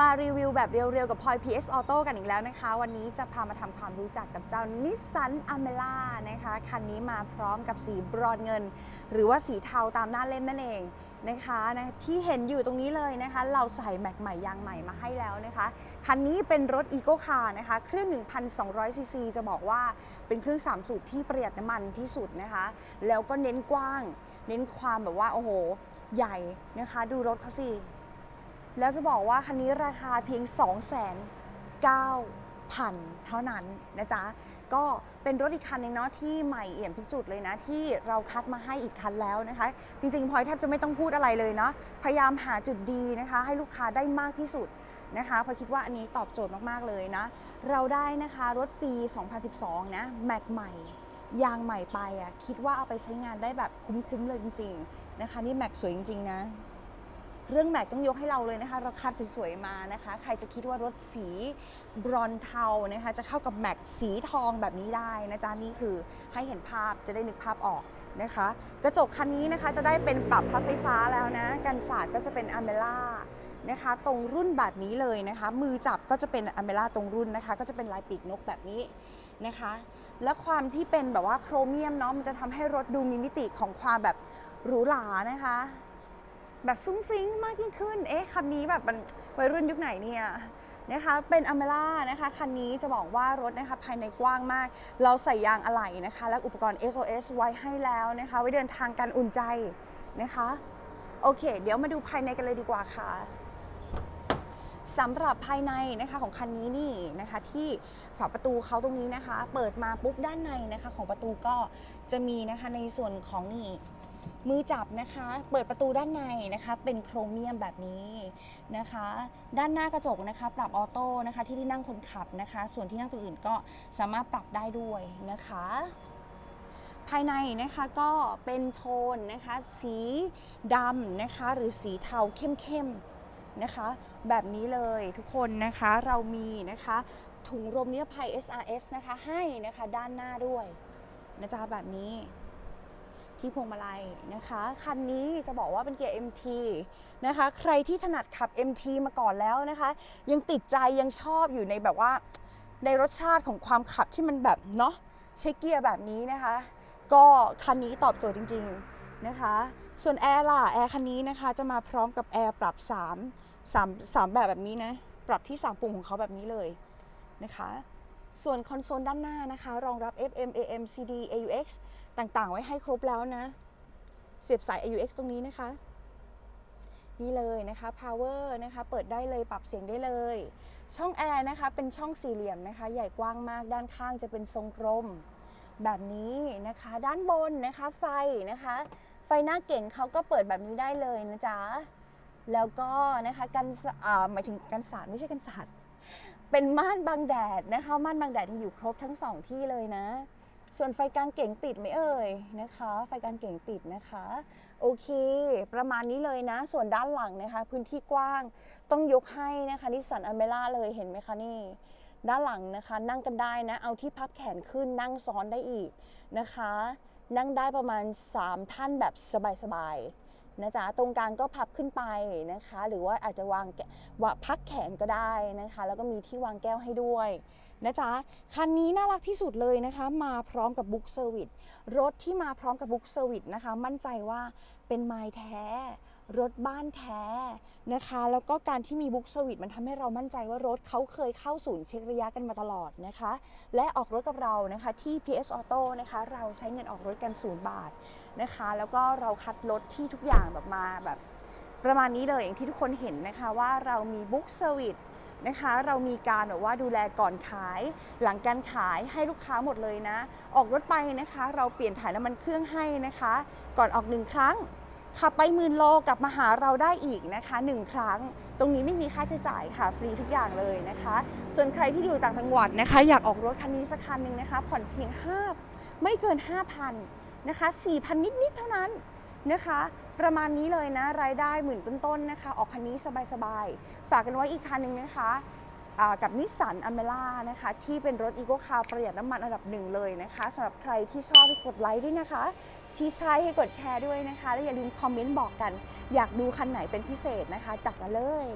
มารีวิวแบบเรียวๆ กับพลอย PS Auto กันอีกแล้วนะคะ วันนี้จะพามาทำความรู้จักกับเจ้านิสสันอเมล่านะคะ คันนี้มาพร้อมกับสีบรอนเงิน หรือว่าสีเทาตามหน้าเล่มนั่นเองนะคะนะที่เห็นอยู่ตรงนี้เลยนะคะ เราใส่แม็กใหม่ยางใหม่มาให้แล้วนะคะ คันนี้เป็นรถอีโ c คาร์นะคะเครื่อง 1,200 ซีซีจะบอกว่าเป็นเครื่อง3สูบที่ประหยัดน้ำมันที่สุดนะคะ แล้วก็เน้นกว้าง เน้นความแบบว่าโอ้โห ใหญ่นะคะ ดูรถเขาสิ แล้วจะบอกว่าคันนี้ราคาเพียง 2 9 0 0 0 เท่านั้นนะจ๊ะ ก็เป็นรถอีกคันหนึงเนาะที่ใหม่เอี่ยมทุกจุดเลยนะ ที่เราคัดมาให้อีกคันแล้วนะคะ จริงๆพลอยแทบจะไม่ต้องพูดอะไรเลยเนาะพยายามหาจุดดีนะคะ ให้ลูกค้าได้มากที่สุดนะคะพอคิดว่าอันนี้ตอบโจทย์มากๆเลยนะ เราได้นะคะรถปี 2012 นะแม็กใหม่ ยางใหม่ไปอะคิดว่าเอาไปใช้งานได้แบบคุ้มๆเลยจริง ๆ นะคะ นี่แม็กสวยจริง ๆ นะ เรื่องแม็กต้องยกให้เราเลยนะคะ ราคัดสวยๆมานะคะ ใครจะคิดว่ารถสีบรอนเทานะคะ จะเข้ากับแม็กสีทองแบบนี้ได้นะจ๊ะนี่คือให้เห็นภาพจะได้นึกภาพออกนะคะ กระจกคันนี้นะคะจะได้เป็นปรับพับไฟฟ้าแล้วนะกันศาสตร์ก็จะเป็นอเมล่านะคะ ตรงรุ่นแบบนี้เลยนะคะ มือจับก็จะเป็นอเมล่าตรงรุ่นนะคะ ก็จะเป็นลายปีกนกแบบนี้นะคะ และความที่เป็นแบบว่าโครเมียมเนาะมันจะทำให้รถดูมีมิติของความแบบหรูหรานะคะ แบบฟรุ้งฟริ้งมากยิ่งขึ้น เอ๊ะคันนี้แบบมันวัยรุ่นยุคไหนเนี่ยนะคะเป็นอเมล่านะคะคันนี้จะบอกว่ารถนะคะภายในกว้างมาก เราใส่ยางอะไหล่นะคะ และอุปกรณ์ SOS ไว้ให้แล้วนะคะ ไว้เดินทางกันอุ่นใจนะคะ โอเค เดี๋ยวมาดูภายในกันเลยดีกว่าค่ะสำหรับภายในนะคะของคันนี้นี่นะคะที่ฝาประตูเขาตรงนี้นะคะ เปิดมาปุ๊บด้านในนะคะของประตูก็จะมีนะคะในส่วนของนี่ มือจับนะคะ เปิดประตูด้านในนะคะ เป็นโครเมียมแบบนี้นะคะ ด้านหน้ากระจกนะคะ ปรับออโต้นะคะ ที่ที่นั่งคนขับนะคะ ส่วนที่นั่งตัวอื่นก็สามารถปรับได้ด้วยนะคะ ภายในนะคะก็เป็นโทนนะคะ สีดำนะคะ หรือสีเทาเข้มๆนะคะ แบบนี้เลยทุกคนนะคะเรามีนะคะถุงลมนิรภัย SRS นะคะให้นะคะด้านหน้าด้วยนะจ๊ะแบบนี้ ที่พวงมาลัยนะคะ คันนี้จะบอกว่าเป็นเกียร์ MT นะคะ ใครที่ถนัดขับ MT มาก่อนแล้วนะคะ ยังติดใจยังชอบอยู่ในแบบว่า ในรสชาติของความขับที่มันแบบเนาะใช้เกียร์แบบนี้นะคะ ก็คันนี้ตอบโจทย์จริง ๆนะคะ ส่วนแอร์ล่ะแอร์คันนี้นะคะ จะมาพร้อมกับแอร์ปรับ 3 3 3 แบบแบบนี้นะ ปรับที่ 3 ปุ่มของเขาแบบนี้เลยนะคะ ส่วนคอนโซลด้านหน้านะคะ รองรับ FM AM CD AUX ต่างๆ ไว้ให้ครบแล้วนะ เสียบสาย AUX ตรงนี้นะคะ นี่เลยนะคะ power นะคะ เปิดได้เลยปรับเสียงได้เลย ช่องแอร์นะคะ เป็นช่องสี่เหลี่ยมนะคะ ใหญ่กว้างมากด้านข้างจะเป็นทรงกลมแบบนี้นะคะ ด้านบนนะคะ ไฟนะคะ ไฟหน้าเก่งเขาก็เปิดแบบนี้ได้เลยนะจ๊ะแล้วก็นะคะกันส์หมายถึงกันสาดไม่ใช่กันสาด เป็นม่านบังแดดนะคะม่านบังแดดยังอยู่ครบทั้งสองที่เลยนะ ส่วนไฟกลางเก่งติดไหมเอ่ยนะคะ ไฟกลางเก่งติดนะคะโอเค ประมาณนี้เลยนะ ส่วนด้านหลังนะคะ พื้นที่กว้างต้องยกให้นะคะนิสสันอเมล่าเลยเห็นไหมคะนี่ ด้านหลังนะคะ นั่งกันได้นะ เอาที่พับแขนขึ้นนั่งซ้อนได้อีกนะคะ นั่งได้ประมาณ 3 ท่านแบบสบายๆ นะจ๊ะตรงกลางก็พับขึ้นไปนะคะ หรือว่าอาจจะวางวาพักแขนก็ได้นะคะ แล้วก็มีที่วางแก้วให้ด้วยนะจ๊ะคันนี้น่ารักที่สุดเลยนะคะ มาพร้อมกับบุ๊กเซอร์วิสรถที่มาพร้อมกับบุ๊กเซอร์วิสนะคะ มั่นใจว่าเป็นไม้แท้ รถบ้านแท้นะคะ แล้วก็การที่มีบุ๊กเซอร์วิสมันทำให้เรามั่นใจว่ารถเขาเคยเข้าศูนย์เช็คระยะกันมาตลอดนะคะ และออกรถกับเรานะคะที่ PS Auto นะคะ เราใช้เงินออกรถกันศูนย์บาทนะคะ แล้วก็เราคัดรถที่ทุกอย่างแบบมาแบบประมาณนี้เลยอย่างที่ทุกคนเห็นนะคะว่าเรามีบุ๊กเซอร์วิสนะคะเรามีการแบบว่าดูแลก่อนขายหลังการขายให้ลูกค้าหมดเลยนะ ออกรถไปนะคะ เราเปลี่ยนถ่ายน้ำมันเครื่องให้นะคะ ก่อนออกหนึ่งครั้ง ขับไปหมื่นโลกลับมาหาเราได้อีกนะคะหนึ่งครั้ง ตรงนี้ไม่มีค่าใช้จ่ายค่ะ ฟรีทุกอย่างเลยนะคะ ส่วนใครที่อยู่ต่างจังหวัดนะคะ อยากออกรถคันนี้สักคันหนึ่งนะคะ ผ่อนเพียง 5 ไม่เกิน 5,000นะคะ4,000 นิด ๆ เท่านั้นนะคะ ประมาณนี้เลยนะ รายได้หมื่นต้น ๆ นะคะ ออกคันนี้สบาย ๆ ฝากกันไว้อีกคันหนึ่งนะคะ กับนิสสันอเมล่านะคะ ที่เป็นรถอีโกคาร์ประหยัดน้ำมันอันดับหนึ่งเลยนะคะสำหรับใครที่ชอบให้กดไลค์ด้วยนะคะ ที่ใช่ให้กดแชร์ด้วยนะคะ และอย่าลืมคอมเมนต์บอกกัน อยากดูคันไหนเป็นพิเศษนะคะ จัดมาเลย